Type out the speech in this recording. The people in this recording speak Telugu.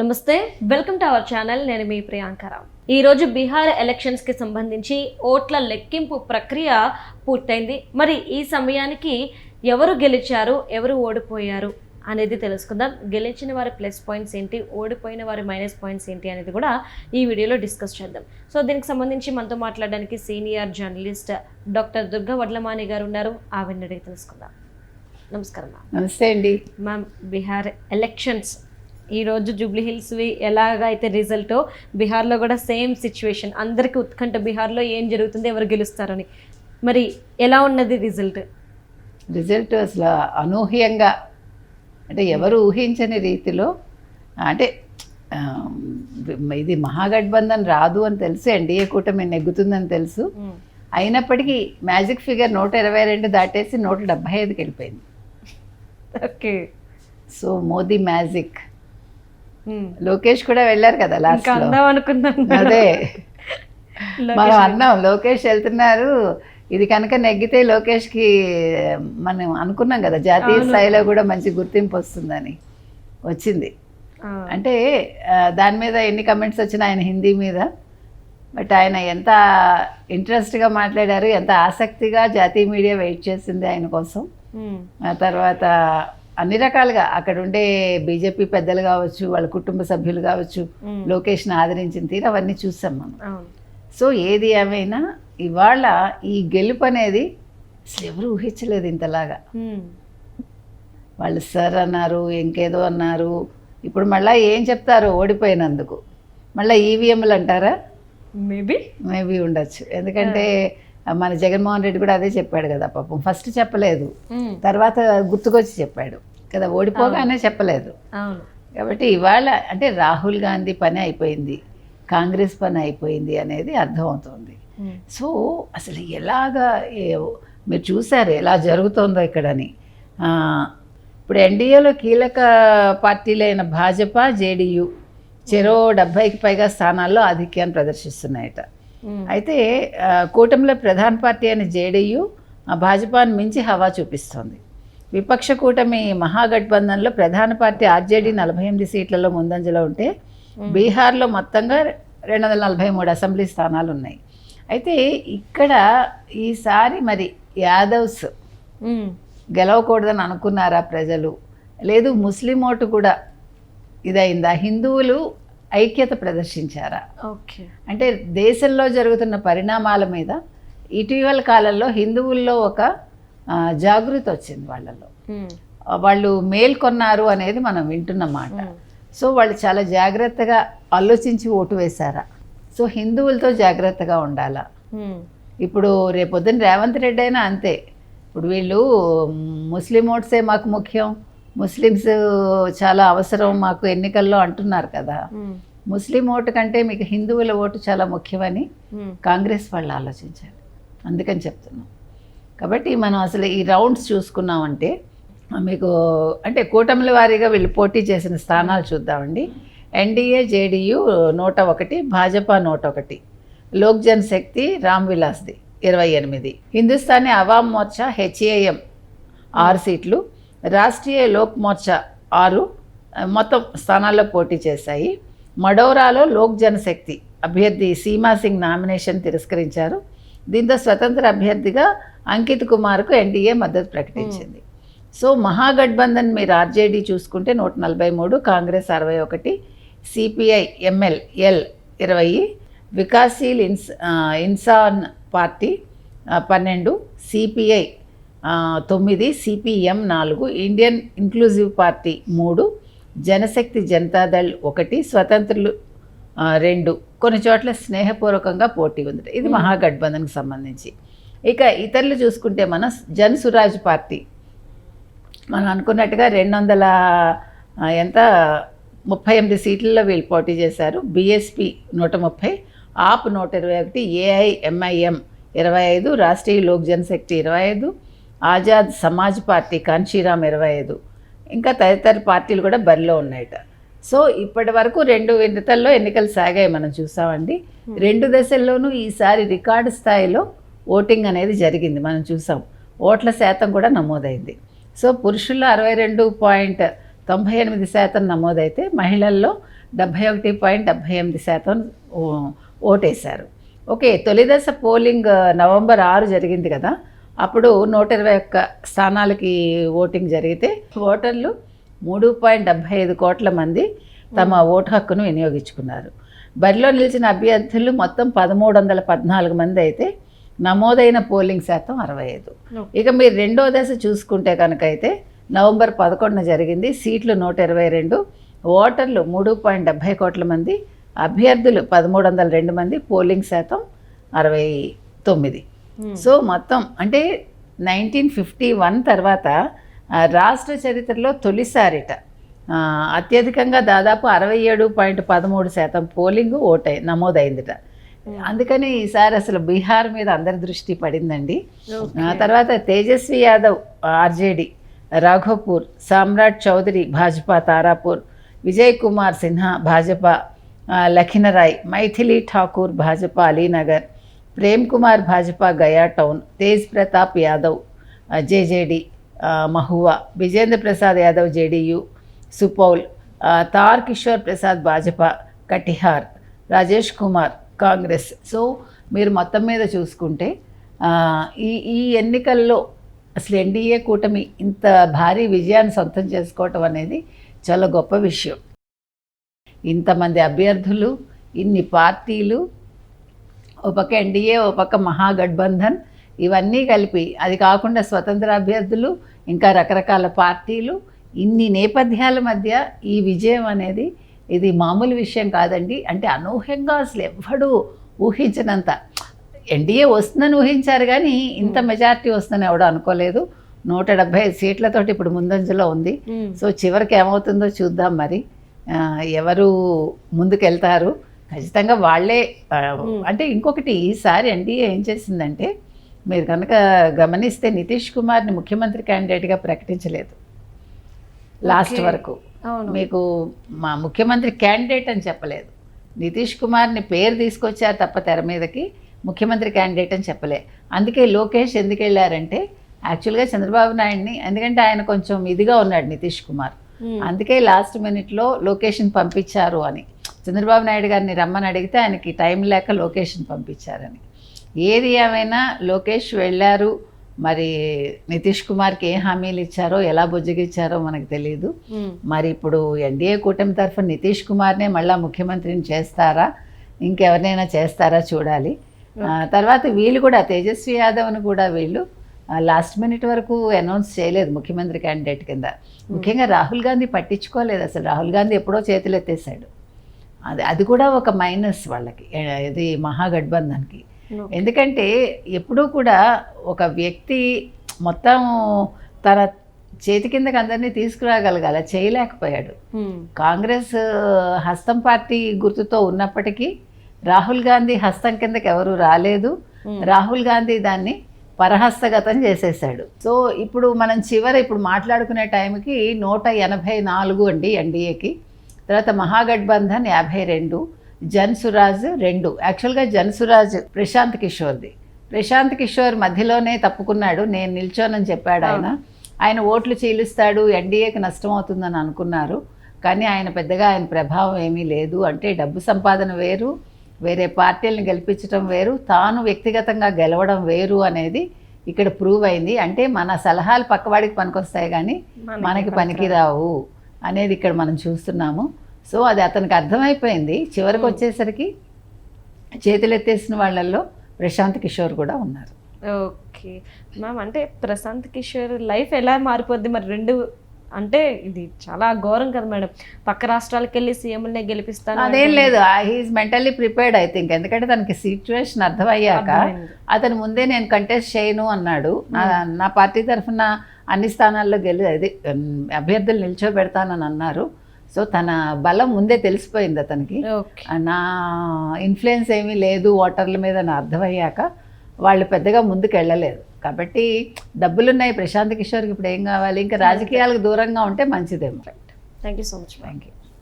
నమస్తే వెల్కమ్ టు అవర్ ఛానల్. నేను మీ ప్రియాంకరావు ఈ రోజు బీహార్ ఎలక్షన్స్కి సంబంధించి ఓట్ల లెక్కింపు ప్రక్రియ పూర్తయింది. మరి ఈ సమయానికి ఎవరు గెలిచారు ఎవరు ఓడిపోయారు అనేది తెలుసుకుందాం. గెలిచిన వారి ప్లస్ పాయింట్స్ ఏంటి ఓడిపోయిన వారి మైనస్ పాయింట్స్ ఏంటి అనేది కూడా ఈ వీడియోలో డిస్కస్ చేద్దాం. సో దీనికి సంబంధించి మనతో మాట్లాడడానికి senior journalist doctor Durga Vadlamani garu ఉన్నారు. ఆవిడని అడిగి తెలుసుకుందాం. నమస్కారం మ్యామ్ నమస్తే అండి. మ్యామ్ బీహార్ ఎలక్షన్స్ ఈరోజు జూబ్లీ హిల్స్వి ఎలాగ అయితే రిజల్ట్ బీహార్లో కూడా సేమ్ సిచ్యువేషన్ అందరికీ ఉత్కంఠ బీహార్లో ఏం జరుగుతుంది ఎవరు గెలుస్తారని. మరి ఎలా ఉన్నది రిజల్ట్ రిజల్ట్ అసలు అనూహ్యంగా అంటే ఎవరు ఊహించని రీతిలో అంటే ఇది మహాగఠబంధన్ రాదు అని తెలుసు ఎన్డీఏ కూటమి నెగ్గుతుందని తెలుసు. అయినప్పటికీ మ్యాజిక్ ఫిగర్ నూట ఇరవై రెండు దాటేసి నూట డెబ్భై ఐదుకి వెళ్ళిపోయింది. Okay. So Modi magic Lokesh కూడా వెళ్ళారు కదా లాస్ట్ అందాం అనుకున్నాను అదే. లోకేష్ మనం అన్నాం లోకేష్ వెళ్తున్నారు. ఇది కనుక నెగ్గితే లోకేష్కి మనం అనుకున్నాం కదా జాతీయ స్థాయిలో కూడా మంచి గుర్తింపు వస్తుందని. వచ్చింది. అంటే దాని మీద ఎన్ని కమెంట్స్ వచ్చినా ఆయన హిందీ మీద. బట్ ఆయన ఎంత ఇంట్రెస్ట్గా మాట్లాడారు ఎంత ఆసక్తిగా జాతీయ మీడియా వెయిట్ చేసింది ఆయన కోసం. ఆ తర్వాత అన్ని రకాలుగా అక్కడ ఉండే బీజేపీ పెద్దలు కావచ్చు వాళ్ళ కుటుంబ సభ్యులు కావచ్చు లోకేష్ని ఆదరించిన తీరు అవన్నీ చూసాం మనం. సో ఏది ఏమైనా ఇవాళ ఈ గెలుపు అనేది అసలు ఎవరు ఊహించలేదు ఇంతలాగా. వాళ్ళు సార్ అన్నారు ఇంకేదో అన్నారు. ఇప్పుడు మళ్ళీ ఏం చెప్తారు ఓడిపోయినందుకు. మళ్ళీ ఈవీఎంలు అంటారా? మేబీ. మేబీ ఉండొచ్చు. ఎందుకంటే మన జగన్మోహన్ రెడ్డి కూడా అదే చెప్పాడు కదా పాపం. ఫస్ట్ చెప్పలేదు. తర్వాత గుర్తుకొచ్చి చెప్పాడు కదా. ఓడిపోగానే చెప్పలేదు. కాబట్టి ఇవాళ అంటే రాహుల్ గాంధీ పని అయిపోయింది. కాంగ్రెస్ పని అయిపోయింది అనేది అర్థమవుతోంది. సో అసలు ఎలాగా మీరు చూసారు ఎలా జరుగుతోందో ఇక్కడని. ఇప్పుడు ఎన్డీఏలో కీలక పార్టీలైన భాజపా జేడీయూ చెరో డెబ్భైకి పైగా స్థానాల్లో ఆధిక్యాన్ని ప్రదర్శిస్తున్నాయట. అయితే కూటమిలో ప్రధాన పార్టీ అయిన జేడీయూ భాజపాను మించి హవా చూపిస్తోంది. విపక్ష కూటమి మహాగఠబంధన్లో ప్రధాన పార్టీ ఆర్జేడీ నలభై ఎనిమిది సీట్లలో ముందంజలో ఉంటే బీహార్లో మొత్తంగా రెండు వందల నలభై మూడు అసెంబ్లీ స్థానాలు ఉన్నాయి అయితే ఇక్కడ ఈసారి మరి యాదవ్స్ గెలవకూడదని అనుకున్నారా ప్రజలు? లేదు ముస్లిం ఓటు కూడా ఇదైందా? హిందువులు ఐక్యత ప్రదర్శించారా? ఓకే. అంటే దేశంలో జరుగుతున్న పరిణామాల మీద ఇటీవల కాలంలో హిందువుల్లో ఒక జాగృతి వచ్చింది వాళ్ళలో వాళ్ళు మేల్కొన్నారు అనేది మనం వింటున్నమాట సో వాళ్ళు చాలా జాగ్రత్తగా ఆలోచించి ఓటు వేశారా? సో హిందువులతో జాగ్రత్తగా ఉండాలా? ఇప్పుడు రేపొద్దున రేవంత్ రెడ్డి అయినా అంతే. ఇప్పుడు వీళ్ళు ముస్లిం ఓట్సే మాకు ముఖ్యం. ముస్లిమ్స్ చాలా అవసరం మాకు ఎన్నికల్లో అంటున్నారు కదా. ముస్లిం ఓటు కంటే మీకు హిందువుల ఓటు చాలా ముఖ్యమని కాంగ్రెస్ వాళ్ళు ఆలోచించాలి అందుకని చెప్తున్నాం. కాబట్టి మనం అసలు ఈ రౌండ్స్ చూసుకున్నామంటే మీకు అంటే కూటమిల వారీగా వీళ్ళు పోటీ చేసిన స్థానాలు చూద్దామండి. ఎన్డీఏ జేడీయూ నూట ఒకటి భాజపా నూట ఒకటి లోక్ జన్ శక్తి రామ్ విలాస్ది ఇరవై ఎనిమిది హిందుస్థానీ అవామ్ మోర్చా హెచ్ఏఎం ఆరు సీట్లు రాష్ట్రీయ లోక్ మోర్చా ఆరు మొత్తం స్థానాల్లో పోటీ చేశాయి. మడోరాలో లోక్ జనశక్తి అభ్యర్థి సీమా సింగ్ నామినేషన్ తిరస్కరించారు. దీంతో స్వతంత్ర అభ్యర్థిగా అంకిత్ కుమార్కు ఎన్డీఏ మద్దతు ప్రకటించింది. సో మహాగఠబంధన్ మీరు ఆర్జేడీ చూసుకుంటే నూట నలభై మూడు కాంగ్రెస్ అరవై ఒకటి సిపిఐ ఎంఎల్ ఎల్ ఇరవై వికాసీల్ ఇన్స్ ఇన్సాన్ పార్టీ పన్నెండు సిపిఐ తొమ్మిది సిపిఎం నాలుగు ఇండియన్ ఇంక్లూజివ్ పార్టీ మూడు జనశక్తి జనతాదళ్ ఒకటి స్వతంత్రులు రెండు. కొన్ని చోట్ల స్నేహపూర్వకంగా పోటీ ఉంది ఇది మహాగఠబంధన్కి సంబంధించి. ఇక ఇతరులు చూసుకుంటే మన జన్ సురాజ్ పార్టీ. మనం అనుకున్నట్టుగా రెండు వందల ఎంత? ముప్పై ఎనిమిది సీట్లలో వీళ్ళు పోటీ చేశారు. బీఎస్పీ నూట ముప్పై ఆప్ నూట ఇరవై ఒకటి ఏఐఎంఐఎం ఇరవై ఐదు రాష్ట్రీయ లోక్ జనశక్తి ఇరవై ఐదు ఆజాద్ సమాజ్ పార్టీ కాంచీరామ్ ఇరవై ఐదు. ఇంకా తదితర పార్టీలు కూడా బరిలో ఉన్నాయట. సో ఇప్పటి వరకు రెండు విడతల్లో ఎన్నికలు సాగాయి మనం చూసామండి. రెండు దశల్లోనూ ఈసారి రికార్డు స్థాయిలో ఓటింగ్ అనేది జరిగింది మనం చూసాం. ఓట్ల శాతం కూడా నమోదైంది. సో పురుషుల్లో అరవై రెండు పాయింట్ తొంభై ఎనిమిది శాతం నమోదైతే మహిళల్లో డెబ్భై ఒకటి పాయింట్ డెబ్భై ఎనిమిది శాతం ఓటేశారు. ఓకే తొలి దశ పోలింగ్ నవంబర్ ఆరు జరిగింది కదా. అప్పుడు నూట ఇరవై ఒక్క స్థానాలకి ఓటింగ్ జరిగితే ఓటర్లు మూడు పాయింట్ డెబ్భై ఐదు కోట్ల మంది తమ ఓటు హక్కును వినియోగించుకున్నారు. బరిలో నిలిచిన అభ్యర్థులు మొత్తం పదమూడు వందల పద్నాలుగు మంది అయితే నమోదైన పోలింగ్ శాతం అరవై ఐదు. ఇక మీరు రెండో దశ చూసుకుంటే కనుక అయితే నవంబర్ పదకొండున జరిగింది. సీట్లు నూట ఇరవై రెండు ఓటర్లు మూడు పాయింట్ డెబ్భై కోట్ల మంది అభ్యర్థులు పదమూడు వందల రెండు మంది పోలింగ్ శాతం అరవై తొమ్మిది. సో మొత్తం అంటే నైన్టీన్ ఫిఫ్టీ వన్ తర్వాత రాష్ట్ర చరిత్రలో తొలిసారిట అత్యధికంగా దాదాపు అరవై ఏడు పాయింట్ పదమూడు శాతం పోలింగ్ ఓటై నమోదైందిట. అందుకని ఈసారి అసలు బీహార్ మీద అందరి దృష్టి పడిందండి. ఆ తర్వాత Tejashwi Yadav RJD Raghopur Samrat Choudhary Bhajapa Tarapur Vijay Kumar Sinha Bhajapa Lakhisarai Maithili Thakur Bhajapa Alinagar Prem Kumar Bhajapa Gaya town Tej Pratap Yadav JJD Mahua Vijendra Prasad Yadav JDU Supaul Tar Kishore Prasad Bhajapa Katihar Rajesh Kumar Congress. So మీరు మొత్తం మీద చూసుకుంటే ఈ ఈ ఎన్నికల్లో అసలు ఎన్డీఏ కూటమి ఇంత భారీ విజయాన్ని సొంతం చేసుకోవటం అనేది చాలా గొప్ప విషయం. ఇంతమంది అభ్యర్థులు ఇన్ని పార్టీలు ఓ పక్క ఎన్డీఏ ఓ పక్క మహాగఠబంధన్ ఇవన్నీ కలిపి అది కాకుండా స్వతంత్ర అభ్యర్థులు ఇంకా రకరకాల పార్టీలు ఇన్ని నేపథ్యాల మధ్య ఈ విజయం అనేది ఇది మామూలు విషయం కాదండి. అంటే అనూహ్యంగా అసలు ఎవ్వడూ ఊహించినంత. ఎన్డీఏ వస్తుందని ఊహించారు కానీ ఇంత మెజారిటీ వస్తుందని ఎవడో అనుకోలేదు. నూట ఐదు సీట్లతోటి ఇప్పుడు ముందంజలో ఉంది. సో చివరికి ఏమవుతుందో చూద్దాం మరి. ఎవరు ముందుకెళ్తారు. ఖచ్చితంగా వాళ్ళే అంటే ఇంకొకటి ఈసారి ఎన్డీఏ ఏం చేసిందంటే మీరు కనుక గమనిస్తే నితీష్ కుమార్ని ముఖ్యమంత్రి క్యాండిడేట్గా ప్రకటించలేదు. లాస్ట్. వరకు. మీకు మా ముఖ్యమంత్రి క్యాండిడేట్ అని చెప్పలేదు. నితీష్ కుమార్ని పేరు తీసుకొచ్చారు తప్ప తెర మీదకి ముఖ్యమంత్రి క్యాండిడేట్ అని చెప్పలే. అందుకే లోకేష్ ఎందుకు వెళ్ళారంటే యాక్చువల్గా చంద్రబాబు నాయుడిని ఎందుకంటే ఆయన కొంచెం ఇదిగా ఉన్నాడు నితీష్ కుమార్. అందుకే లాస్ట్ మినిట్లో లొకేషన్ పంపించారు అని. చంద్రబాబు నాయుడు గారిని రమ్మని అడిగితే ఆయనకి టైం లేక లొకేషన్ పంపించారని. ఏది ఏమైనా లోకేష్ వెళ్ళారు మరి నితీష్ కుమార్కి ఏ హామీలు ఇచ్చారో ఎలా బుజ్జగిచ్చారో మనకు తెలియదు. మరి ఇప్పుడు ఎన్డీఏ కూటమి తరఫున నితీష్ కుమార్నే మళ్ళా ముఖ్యమంత్రిని చేస్తారా? ఇంకెవరినైనా చేస్తారా చూడాలి. తర్వాత వీళ్ళు కూడా తేజస్వి యాదవ్ను కూడా వీళ్ళు లాస్ట్ మినిట్ వరకు అనౌన్స్ చేయలేదు ముఖ్యమంత్రి క్యాండిడేట్ కింద. ముఖ్యంగా రాహుల్ గాంధీ పట్టించుకోలేదు. అసలు రాహుల్ గాంధీ ఎప్పుడో చేతులు ఎత్తేసాడు అది అది కూడా ఒక మైనస్ వాళ్ళకి ఇది మహాగఠబంధన్కి. ఎందుకంటే ఎప్పుడూ కూడా ఒక వ్యక్తి మొత్తం తన చేతి కిందకి అందరినీ తీసుకురాగలగాల చేయలేకపోయాడు. కాంగ్రెస్ హస్తం పార్టీ గుర్తుతో ఉన్నప్పటికీ రాహుల్ గాంధీ హస్తం కిందకి ఎవరు రాలేదు. రాహుల్ గాంధీ దాన్ని పరహస్తగతం చేసేసాడు సో ఇప్పుడు మనం చివర ఇప్పుడు మాట్లాడుకునే టైంకి నూట ఎనభై నాలుగు అండి ఎన్డీఏకి తర్వాత మహాగఠబంధన్ యాభై రెండు జన్ సురాజ్ రెండు. యాక్చువల్గా జన్ సురాజ్ ప్రశాంత్ కిషోర్ది. ప్రశాంత్ కిషోర్ మధ్యలోనే తప్పుకున్నాడు. నేను నిల్చోనని చెప్పాడు ఆయన. ఆయన ఓట్లు చీలుస్తాడు. ఎన్డీఏకి నష్టం అవుతుందని అనుకున్నారు. కానీ ఆయన పెద్దగా ఆయన ప్రభావం ఏమీ లేదు. అంటే డబ్బు సంపాదన వేరు. వేరే పార్టీలను గెలిపించడం వేరు. తాను వ్యక్తిగతంగా గెలవడం వేరు అనేది ఇక్కడ ప్రూవ్ అయింది. అంటే మన సలహాలు పక్కవాడికి పనికొస్తాయి కానీ మనకి పనికిరావు అనేది ఇక్కడ మనం చూస్తున్నాము. సో అది అతనికి అర్థమైపోయింది. చివరికి వచ్చేసరికి చేతులు ఎత్తేసిన వాళ్ళల్లో ప్రశాంత్ కిషోర్ కూడా ఉన్నారు. ఓకే. మ్యామ్ అంటే ప్రశాంత్ కిషోర్ లైఫ్ ఎలా మారిపోద్ది? మరి రెండు అంటే ఇది చాలా ఘోరం కదా మేడం. పక్క రాష్ట్రాలకు వెళ్ళి సీఎంనే గెలిపిస్తాను అదేం లేదు. He is mentally prepared I think ఎందుకంటే తనకి సిచ్యువేషన్ అర్థమయ్యాక. అతను ముందే నేను కంటెస్ట్ చేయను అన్నాడు. నా పార్టీ తరఫున అన్ని స్థానాల్లో గెలి అది అభ్యర్థులు నిల్చోబెడతానని అన్నారు. సో తన బలం ముందే తెలిసిపోయింది అతనికి. నా ఇన్ఫ్లుయెన్స్ ఏమీ లేదు ఓటర్ల మీద నా అర్థమయ్యాక వాళ్ళు పెద్దగా ముందుకు వెళ్ళలేదు. కాబట్టి డబ్బులున్నాయి ప్రశాంత్ కిషోర్కి ఇప్పుడు ఏం కావాలి? ఇంకా రాజకీయాలకు దూరంగా ఉంటే మంచిదేమో. Thank you so much thank you